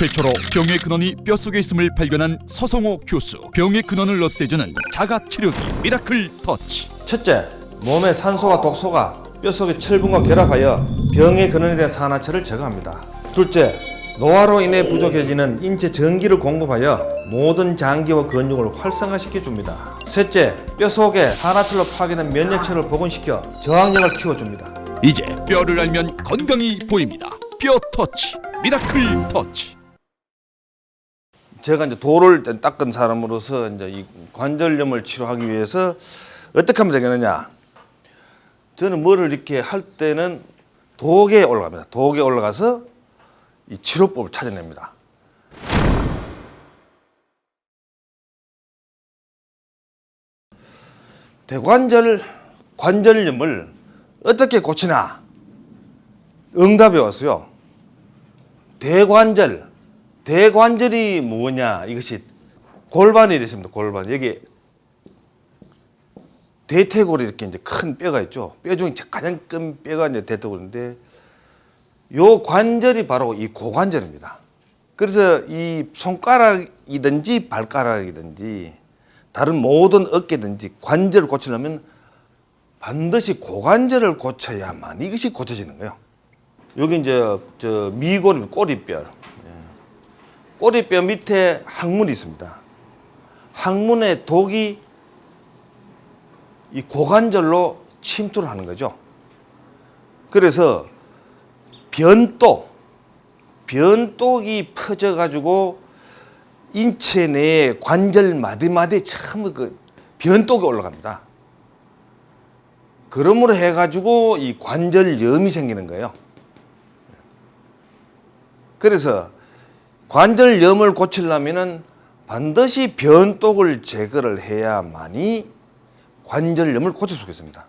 최초로 병의 근원이 뼛속에 있음을 발견한 서성호 교수 병의 근원을 없애주는 자가 치료기 미라클 터치 첫째, 몸의 산소와 독소가 뼛속의 철분과 결합하여 병의 근원에 대한 산화철을 제거합니다. 둘째, 노화로 인해 부족해지는 인체 전기를 공급하여 모든 장기와 근육을 활성화시켜 줍니다. 셋째, 뼛속에 산화철로 파괴된 면역체를 복원시켜 저항력을 키워줍니다. 이제 뼈를 알면 건강이 보입니다 뼈 터치 미라클 터치 제가 이제 돌을 닦은 사람으로서 이제 이 관절염을 치료하기 위해서 어떻게 하면 되겠느냐? 저는 뭐를 이렇게 할 때는 독에 올라갑니다. 독에 올라가서 이 치료법을 찾아냅니다. 대관절 관절염을 어떻게 고치나? 응답이 왔어요. 대관절 대관절이 뭐냐? 이것이 골반이 이렇습니다. 골반. 여기 대퇴골이 이렇게 이제 큰 뼈가 있죠. 뼈 중에 가장 큰 뼈가 이제 대퇴골인데 요 관절이 바로 이 고관절입니다. 그래서 이 손가락이든지 발가락이든지 다른 모든 어깨든지 관절을 고치려면 반드시 고관절을 고쳐야만 이것이 고쳐지는 거예요. 여기 이제 저 미골 꼬리뼈 꼬리뼈 밑에 항문이 있습니다. 항문에 독이 이 고관절로 침투를 하는 거죠. 그래서 변독, 변독이 퍼져가지고 인체 내에 관절 마디마디 전부 그 변독이 올라갑니다. 그러므로 해가지고 이 관절염이 생기는 거예요. 그래서 관절염을 고치려면은 반드시 변독을 제거를 해야만이 관절염을 고칠 수 있습니다.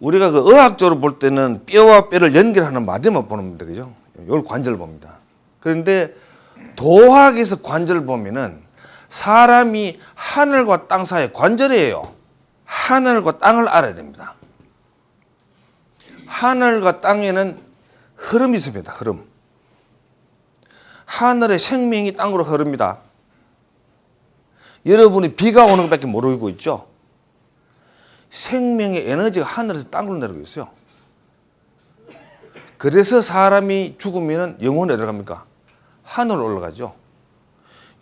우리가 그 의학적으로 볼 때는 뼈와 뼈를 연결하는 마디만 보는 겁니다. 그죠? 이걸 관절 봅니다. 그런데 도학에서 관절을 보면은 사람이 하늘과 땅 사이의 관절이에요. 하늘과 땅을 알아야 됩니다. 하늘과 땅에는 흐름이 있습니다. 흐름. 하늘의 생명이 땅으로 흐릅니다. 여러분이 비가 오는 것밖에 모르고 있죠? 생명의 에너지가 하늘에서 땅으로 내려오고 있어요. 그래서 사람이 죽으면 영혼이 내려갑니까? 하늘로 올라가죠.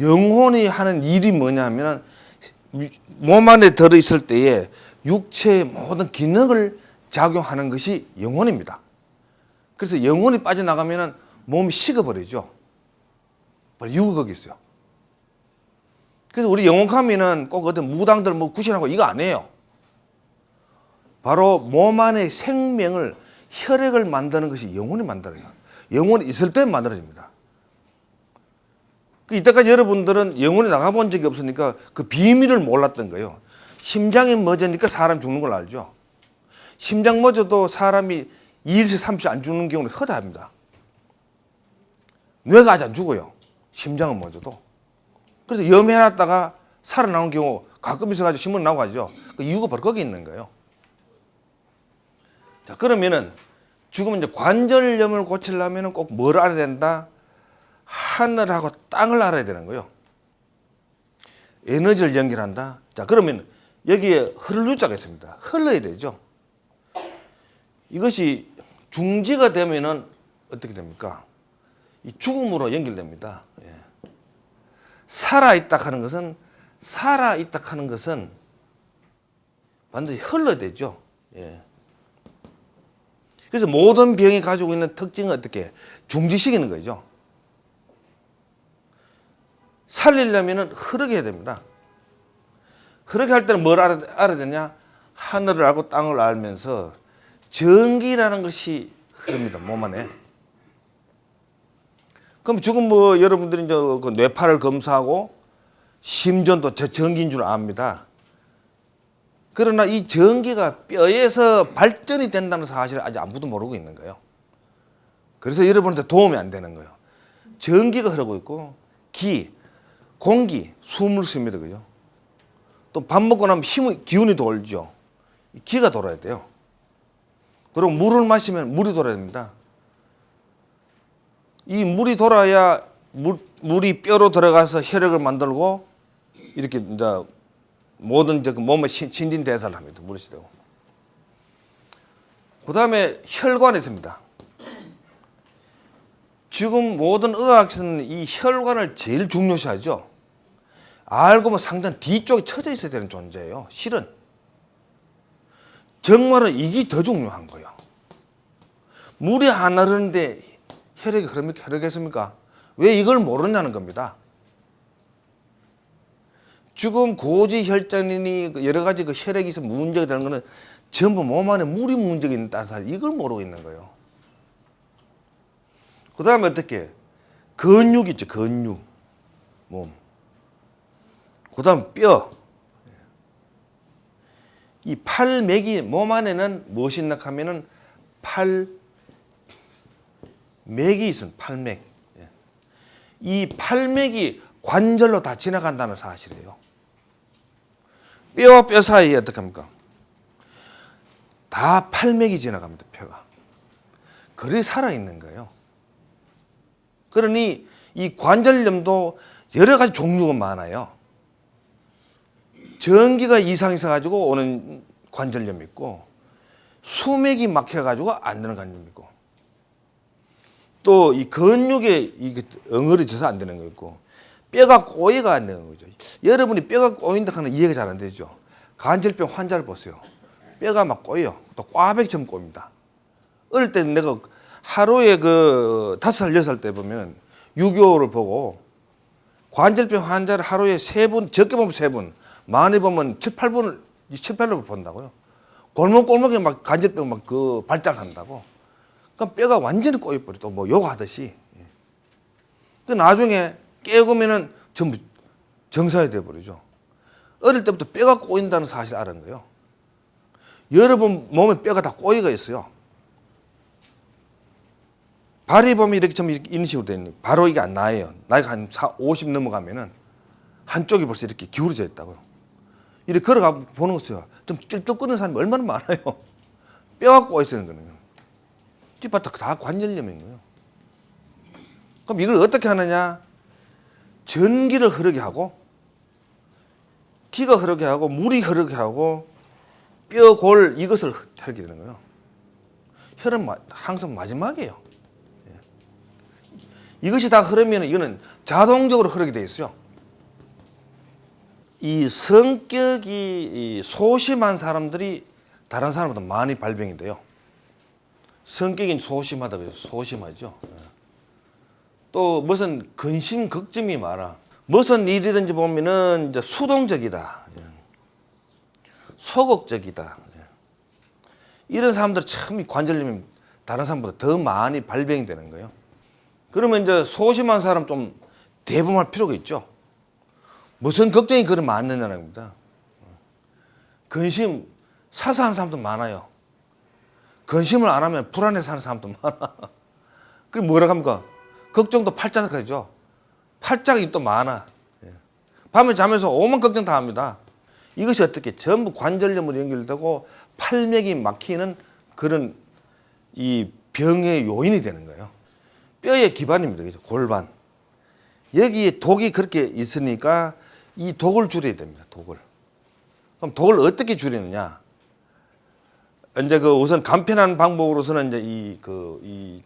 영혼이 하는 일이 뭐냐 하면 몸 안에 들어있을 때에 육체의 모든 기능을 작용하는 것이 영혼입니다. 그래서 영혼이 빠져나가면 몸이 식어버리죠. 바로 육억이 있어요. 그래서 우리 영혼하면은 꼭 어떤 무당들 뭐 구실하고 이거 아니에요. 바로 몸 안에 생명을 혈액을 만드는 것이 영혼이 만들어요. 영혼이 있을 때 만들어집니다. 그 이때까지 여러분들은 영혼이 나가본 적이 없으니까 그 비밀을 몰랐던 거예요. 심장이 멎으니까 사람 죽는 걸 알죠. 심장 멎어도 사람이 2일씩 3일 안 죽는 경우는 허다합니다. 뇌가 아직 안 죽어요. 심장은 먼저도. 그래서 염해놨다가 살아나온 경우 가끔 있어가지고 신문 나오고 하죠. 그 이유가 바로 거기 있는 거예요. 자, 그러면은 지금 이제 관절염을 고치려면 꼭 뭘 알아야 된다? 하늘하고 땅을 알아야 되는 거예요. 에너지를 연결한다. 자, 그러면 여기에 흐를 유자가 있습니다. 흘러야 되죠. 이것이 중지가 되면은 어떻게 됩니까? 이 죽음으로 연결됩니다. 예. 살아 있다 하는 것은 살아 있다 하는 것은 반드시 흘러야 되죠. 예. 그래서 모든 병이 가지고 있는 특징은 어떻게 중지시키는 거죠. 살리려면 흐르게 해야 됩니다. 흐르게 할 때는 뭘 알아, 알아야 되냐? 하늘을 알고 땅을 알면서 전기라는 것이 흐릅니다. 몸 안에. 그럼 지금 뭐 여러분들이 이제 그 뇌파를 검사하고 심전도 저 전기인 줄 압니다. 그러나 이 전기가 뼈에서 발전이 된다는 사실을 아직 아무도 모르고 있는 거예요. 그래서 여러분한테 도움이 안 되는 거예요. 전기가 흐르고 있고 기, 공기, 숨을 쉽니다. 그죠? 또 밥 먹고 나면 힘이, 기운이 돌죠. 기가 돌아야 돼요. 그리고 물을 마시면 물이 돌아야 됩니다. 이 물이 돌아야 물, 물이 뼈로 들어가서 혈액을 만들고 이렇게 이제 모든 이제 그 몸의 신- 신진 대사를 합니다. 물이 되고. 그 다음에 혈관이 있습니다. 지금 모든 의학에서는 이 혈관을 제일 중요시하죠. 알고 보면 상당 뒤쪽에 쳐져 있어야 되는 존재예요. 실은 정말은 이게 더 중요한 거예요. 물이 안 흐르는데 혈액이? 흐르겠습니까? 왜 이걸 모르냐는 겁니다. 지금 고지 혈전이니 그 여러 가지 그 혈액이 있어 문제가 되는 거는 전부 몸 안에 물이 문제가 있는 따라서 이걸 모르고 있는 거예요. 그 다음에 어떻게? 근육 있죠, 근육. 몸. 그 다음 뼈. 이 팔맥이 몸 안에는 무엇이 있나 하면은 팔, 맥이 있습니다. 팔맥. 예. 이 팔맥이 관절로 다 지나간다는 사실이에요. 뼈와 뼈 사이에 어떻게 합니까? 다 팔맥이 지나갑니다. 뼈가. 그리 살아있는 거예요. 그러니 이 관절염도 여러 가지 종류가 많아요. 전기가 이상 있어가지고 오는 관절염이 있고 수맥이 막혀가지고 안 되는 관절염이 있고 또 이 근육에 이게 엉어리져서 안 되는 거 있고 뼈가 꼬이가 안 되는 거죠. 여러분이 뼈가 꼬인다 하는 이해가 잘 안 되죠. 관절병 환자를 보세요. 뼈가 막 꼬여. 또 꽈배기처럼 꼬입니다. 어릴 때는 내가 하루에 그 다섯 살, 여섯 살 때 보면 6.25를 보고 관절병 환자를 하루에 세 분, 적게 보면 세 분, 많이 보면 칠, 팔 분을, 칠, 팔 분을 본다고요. 골목골목에 막 관절병 막 그 발작한다고. 그러니까 뼈가 완전히 꼬여버려. 또뭐 요가하듯이. 예. 그 나중에 깨우면은 전부 정상이 돼버리죠. 어릴 때부터 뼈가 꼬인다는 사실을 알은 거예요. 여러분 몸에 뼈가 다 꼬이가 있어요. 발이 보면 이렇게 좀 이런 식으로 거예요. 바로 이게 안 나요. 나이가 한 4, 50 넘어가면은 한쪽이 벌써 이렇게 기울어져 있다고요. 이렇게 걸어가 보는 거죠. 좀 찔찔거리는 사람이 얼마나 많아요. 뼈가 꼬여 있는 거예요. 뒷바닥 다 관절염인 거예요. 그럼 이걸 어떻게 하느냐? 전기를 흐르게 하고 기가 흐르게 하고 물이 흐르게 하고 뼈, 골 이것을 흐르게 되는 거예요. 혈은 마- 항상 마지막이에요. 예. 이것이 다 흐르면 이거는 자동적으로 흐르게 돼 있어요. 이 성격이 이 소심한 사람들이 다른 사람보다 많이 발병이 돼요. 성격이 소심하다. 소심하죠. 예. 또 무슨 근심 걱정이 많아. 무슨 일이든지 보면은 이제 수동적이다. 예. 소극적이다. 예. 이런 사람들 참이 관절염이 다른 사람보다 더 많이 발병이 되는 거예요. 그러면 이제 소심한 사람 좀 대범할 필요가 있죠. 무슨 걱정이 그리 많느냐는 겁니다. 근심 사사하는 사람도 많아요. 근심을 안 하면 불안해 사는 사람도 많아. 그럼 뭐라 합니까? 걱정도 팔자가죠. 팔자가 또 많아. 예. 밤에 자면서 오만 걱정 다 합니다. 이것이 어떻게 전부 관절염으로 연결되고 팔맥이 막히는 그런 이 병의 요인이 되는 거예요. 뼈의 기반입니다. 그죠? 골반. 여기에 독이 그렇게 있으니까 이 독을 줄여야 됩니다. 독을. 그럼 독을 어떻게 줄이느냐? 이제 그 우선 간편한 방법으로서는 이제 이 그 이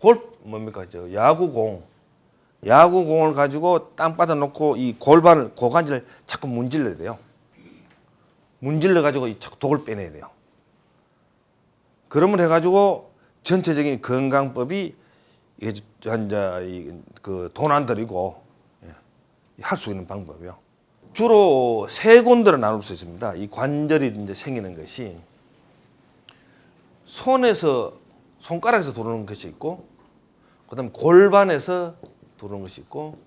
골 뭡니까 저 야구공 야구공을 가지고 땅바닥 놓고 이 골반을 고관절을 자꾸 문질러야 돼요. 문질러 가지고 이 자꾸 독을 빼내야 돼요. 그러면 해가지고 전체적인 건강법이 이게 이제 그돈 안 들이고 예, 할수 있는 방법이요. 주로 세 군데로 나눌 수 있습니다. 이 관절이 이제 생기는 것이 손에서 손가락에서 들어오는 것이 있고, 그다음에 골반에서 들어오는 것이 있고,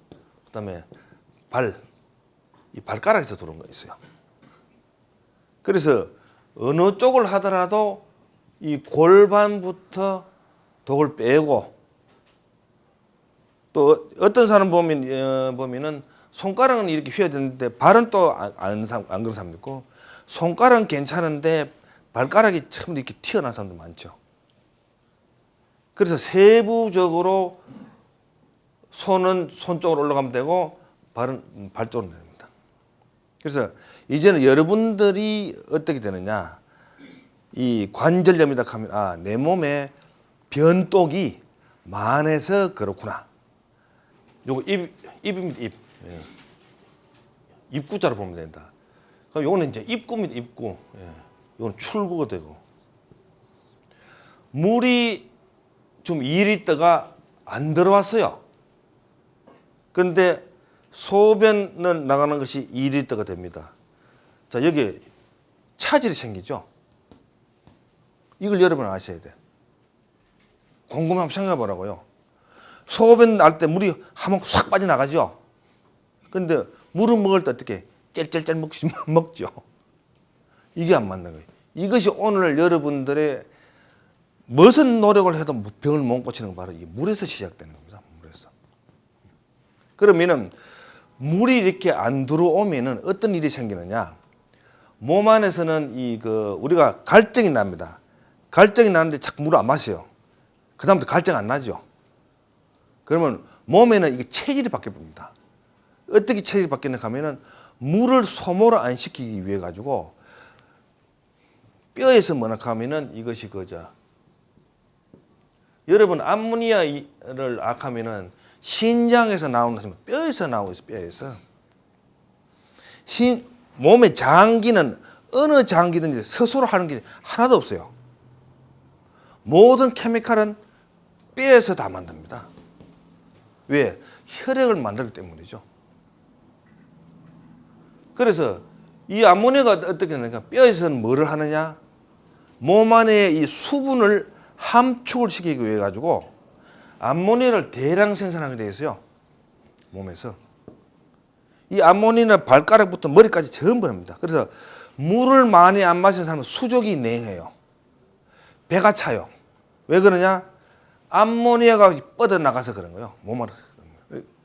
그다음에 발, 이 발가락에서 들어오는 거 있어요. 그래서 어느 쪽을 하더라도 이 골반부터 독을 빼고 또 어떤 사람 보면 어, 보면은 손가락은 이렇게 휘어야 되는데 발은 또안 안, 안 그런 사람도 있고 손가락은 괜찮은데 발가락이 참 이렇게 튀어나온 사람도 많죠. 그래서 세부적으로 손은 손 쪽으로 올라가면 되고 발은 음, 발 쪽으로 내립니다. 그래서 이제는 여러분들이 어떻게 되느냐 이 관절염이다 하면 아 내 몸에 변독이 많아서 그렇구나. 요거 입 입입니다 입. 예. 입구자로 보면 된다. 그럼 요거는 이제 입구입니다 입구. 예. 요건 출구가 되고 물이 좀 2리터가 안 들어왔어요. 그런데 소변을 나가는 것이 2리터가 됩니다. 자, 여기 차질이 생기죠. 이걸 여러분 아셔야 돼. 궁금하면 생각해 보라고요. 소변 날 때 물이 한번 싹 빠져나가죠. 근데 물을 먹을 때 어떻게 짤짤짤 먹죠. 이게 안 맞는 거예요. 이것이 오늘 여러분들의 무슨 노력을 해도 병을 못 고치는 건 바로 이 물에서 시작되는 겁니다. 물에서. 그러면은 물이 이렇게 안 들어오면은 어떤 일이 생기느냐? 몸 안에서는 이 그 우리가 갈증이 납니다. 갈증이 나는데 자꾸 물을 안 마셔요. 그 다음부터 갈증 안 나죠. 그러면 몸에는 이게 체질이 바뀌어 봅니다. 어떻게 체질이 바뀌는가 하면은 물을 소모를 안 시키기 위해 가지고 뼈에서 뭐나 하면은 이것이 그저 여러분 암모니아를 악하면은 신장에서 나오는 뼈에서 나오고 있어 뼈에서 신 몸의 장기는 어느 장기든지 스스로 하는 게 하나도 없어요. 모든 케미칼은 뼈에서 다 만듭니다. 왜? 혈액을 만들기 때문이죠. 그래서 이 암모니아가 어떻게 되느냐? 뼈에서는 뭐를 하느냐? 몸 안에 이 수분을 함축을 시키기 위해 가지고 암모니아를 대량 생산하게 돼 있어요. 몸에서. 이 암모니아는 발가락부터 머리까지 전부 합니다. 그래서 물을 많이 안 마시는 사람은 수족이 냉해요. 배가 차요. 왜 그러냐? 암모니아가 뻗어 나가서 그런 거예요. 몸 안에서.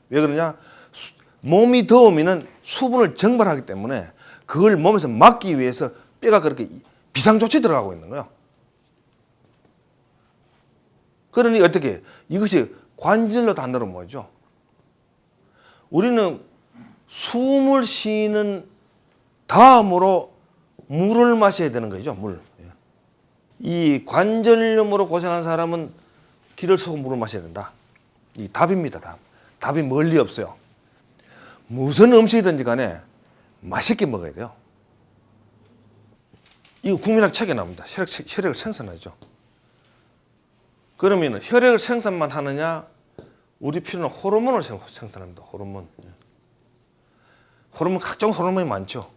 왜 그러냐? 수- 몸이 더우면은 수분을 증발하기 때문에 그걸 몸에서 막기 위해서 뼈가 그렇게 비상조치 들어가고 있는 거예요. 그러니 어떻게 이것이 관절로 단다로 뭐죠? 우리는 숨을 쉬는 다음으로 물을 마셔야 되는 거죠, 물. 예. 이 관절염으로 고생한 사람은 기를 쏘고 물을 마셔야 된다. 이 답입니다, 답. 답이 멀리 없어요. 무슨 음식이든지 간에 맛있게 먹어야 돼요. 이거 국민학 책에 나옵니다. 혈액, 혈액을 생산하죠. 그러면 혈액을 생산만 하느냐? 우리 피는 호르몬을 생- 생산합니다. 호르몬. 예. 호르몬 각종 호르몬이 많죠.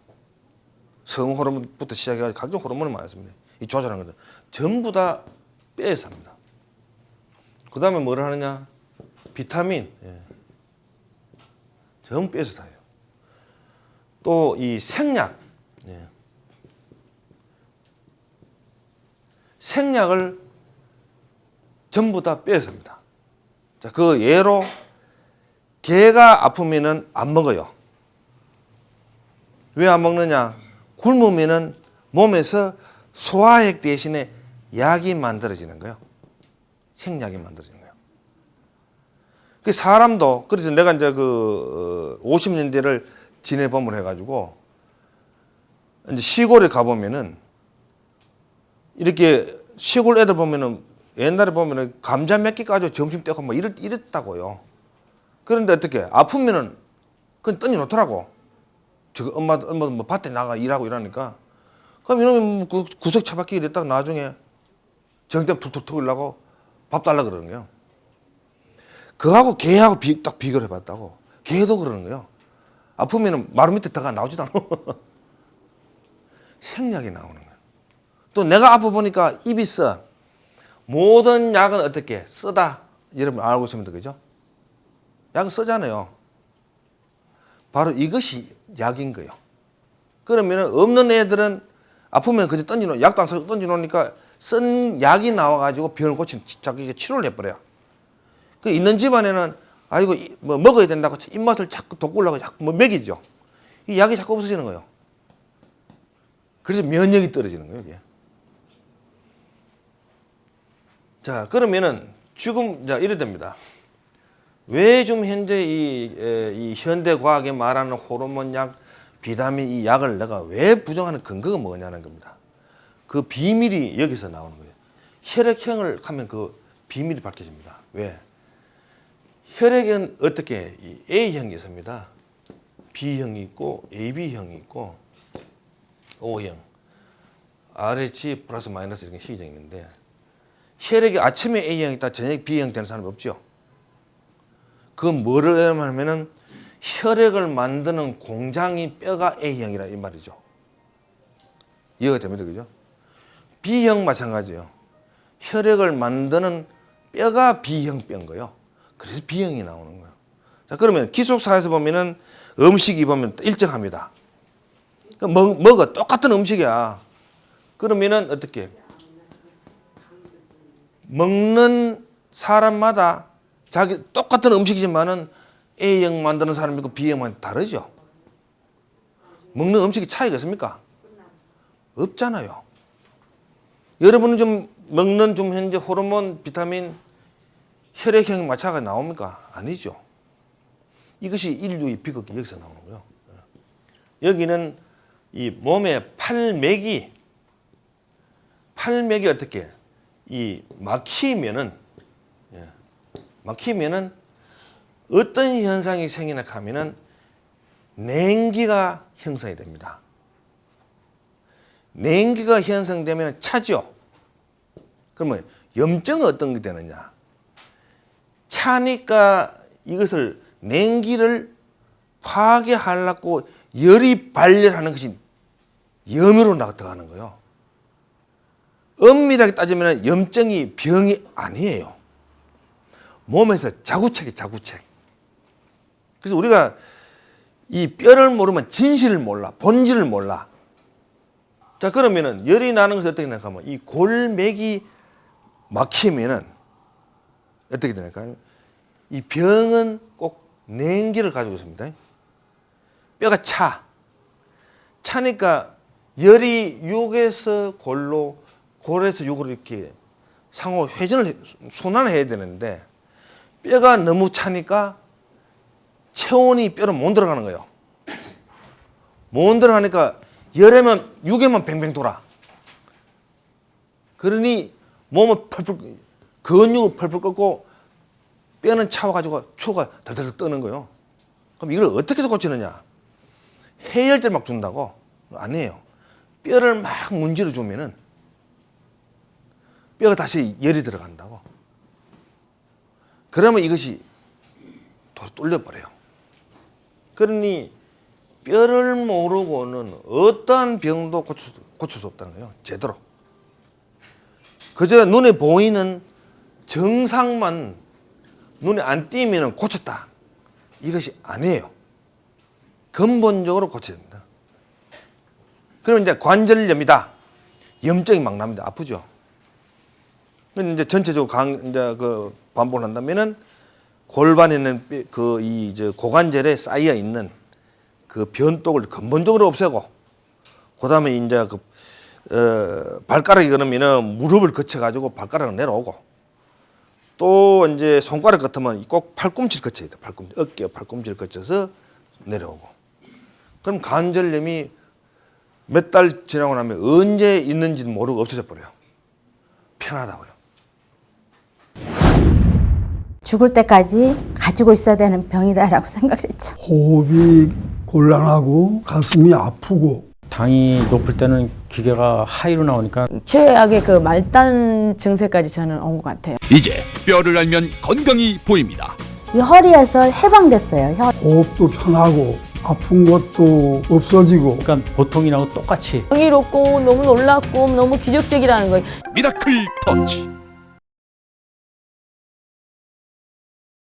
성 호르몬부터 시작해가지고 각종 호르몬이 많습니다. 이 조절하는 것들 전부 다 뼈에서 합니다. 그 다음에 뭐를 하느냐? 비타민. 예. 전부 뼈에서 다 해요. 또 이 생약. 예. 생약을 전부 다 합니다. 자, 그 예로 개가 아프면은 안 먹어요. 왜 안 먹느냐? 굶으면은 몸에서 소화액 대신에 약이 만들어지는 거예요. 생약이 만들어지는 거예요. 그 사람도 그래서 내가 이제 그 50년대를 지내봄을 해가지고 이제 시골에 가보면은 이렇게 시골 애들 보면은 옛날에 보면은 감자 몇 개 가지고 점심 때고 뭐 이랬, 이랬다고요. 그런데 어떻게 아프면은 그냥 던져 놓더라고. 저 엄마 엄마 뭐 밭에 나가 일하고 이러니까 그럼 이놈이 뭐 구- 구석 처박기 이랬다가 나중에 정대 툭툭 툭으려고 밥 달라 그러는 거예요. 그하고 개하고 비, 딱 비교를 해봤다고. 개도 그러는 거예요. 아프면은 마루 밑에 다가 나오지도 않아. 생약이 나오는 거예요. 또 내가 아파 보니까 입이 써. 모든 약은 어떻게 쓰다. 여러분 알고 있습니다, 그죠? 약은 쓰잖아요. 바로 이것이 약인 거예요. 그러면은 없는 애들은 아프면 그저 던지놓 약도 안 쓰고 던지놓으니까 쓴 약이 나와가지고 병을 고치는 자기가 치료를 해버려요. 그 있는 집안에는 아이고 이- 뭐 먹어야 된다고 입맛을 자꾸 돋구려고 자꾸 뭐 먹이죠. 이 약이 자꾸 없어지는 거예요. 그래서 면역이 떨어지는 거예요. 이게. 자 그러면은 지금 자 이래 됩니다. 왜 좀 현재 이, 에, 이 현대 과학에 말하는 호르몬 약, 비타민 이 약을 내가 왜 부정하는 근거가 뭐냐는 겁니다. 그 비밀이 여기서 나오는 거예요. 혈액형을 하면 그 비밀이 밝혀집니다. 왜? 혈액은 어떻게 이 A형이 있습니다. B형이 있고 AB형이 있고 O형, RH 플러스 마이너스 이렇게 시기가 있는데 혈액이 아침에 A형 있다 저녁에 B형 되는 사람이 없죠. 그건 뭐를 하냐면은 혈액을 만드는 공장이 뼈가 A형이라 이 말이죠. 이해가 됩니다, 그죠? B형 마찬가지예요. 혈액을 만드는 뼈가 B형 뼈인 거예요. 그래서 B형이 나오는 거예요. 자, 그러면 기숙사에서 보면은 음식이 보면 일정합니다. 그 먹, 먹어 똑같은 음식이야. 그러면은 어떻게? 먹는 사람마다 자기 똑같은 음식이지만은 A형 만드는 사람이 있고 B형만 다르죠. 먹는 음식이 차이가 있습니까? 없잖아요. 여러분은 좀 먹는 좀 현재 호르몬, 비타민, 혈액형 마차가 나옵니까? 아니죠. 이것이 인류의 비극이 여기서 나오는 거예요. 여기는 이 몸의 팔맥이 팔맥이 어떻게 이 막히면은 예, 막히면은 어떤 현상이 생기나 하면은 냉기가 형성이 됩니다. 냉기가 형성되면 차죠. 그러면 염증은 어떤 게 되느냐? 차니까 이것을 냉기를 파괴하려고 열이 발열하는 것이 염으로 나가는 거예요. 엄밀하게 따지면 염증이 병이 아니에요. 몸에서 자구책이 자구책. 그래서 우리가 이 뼈를 모르면 진실을 몰라, 본질을 몰라. 자 그러면은 열이 나는 것이 어떻게 생각하면 이 골맥이 막히면은 어떻게 되니까 이 병은 꼭 냉기를 가지고 있습니다. 뼈가 차. 차니까 열이 육에서 골로 골에서 육으로 이렇게 상호 회전을 해- 순환을 해야 되는데 뼈가 너무 차니까 체온이 뼈로 못 들어가는 거예요. 못 들어가니까 열에만 육에만 뱅뱅 돌아. 그러니 몸을 펄펄 근육을 펄펄 끓고 뼈는 차와가지고 추가 덜덜 떠는 거예요. 그럼 이걸 어떻게 해서 고치느냐? 해열제 막 준다고? 아니에요. 뼈를 막 문지러 주면은 뼈가 다시 열이 들어간다고. 그러면 이것이 또 뚫려버려요. 그러니 뼈를 모르고는 어떠한 병도 고칠, 수- 고칠 수 없다는 거예요. 제대로. 그저 눈에 보이는 정상만 눈에 안 띄면 고쳤다. 이것이 아니에요. 근본적으로 고쳐야 됩니다. 그러면 이제 관절염이다. 염증이 막 납니다. 아프죠. 이제 전체적으로 강, 이제 그 반복을 한다면은 골반에 있는 그 이 이제 고관절에 쌓여 있는 그 변독을 근본적으로 없애고 그다음에 이제 그 어, 발가락이 그러면은 무릎을 거쳐 가지고 발가락을 내려오고 또 이제 손가락 같으면 꼭 팔꿈치를 거쳐야 돼. 팔꿈치 어깨 팔꿈치를 거쳐서 내려오고 그럼 관절염이 몇 달 지나고 나면 언제 있는지는 모르고 없어져 버려요. 편하다고요. 죽을 때까지 가지고 있어야 되는 병이다라고 생각했죠. 호흡이 곤란하고 가슴이 아프고 당이 높을 때는 기계가 하이로 나오니까 최악의 그 말단 증세까지 저는 온 것 같아요. 이제 뼈를 알면 건강이 보입니다. 이 허리에서 해방됐어요. 혀- 호흡도 편하고 아픈 것도 없어지고 그러니까 보통이라고 똑같이 경이롭고 너무 놀랍고 너무 기적적이라는 거예요. 미라클 터치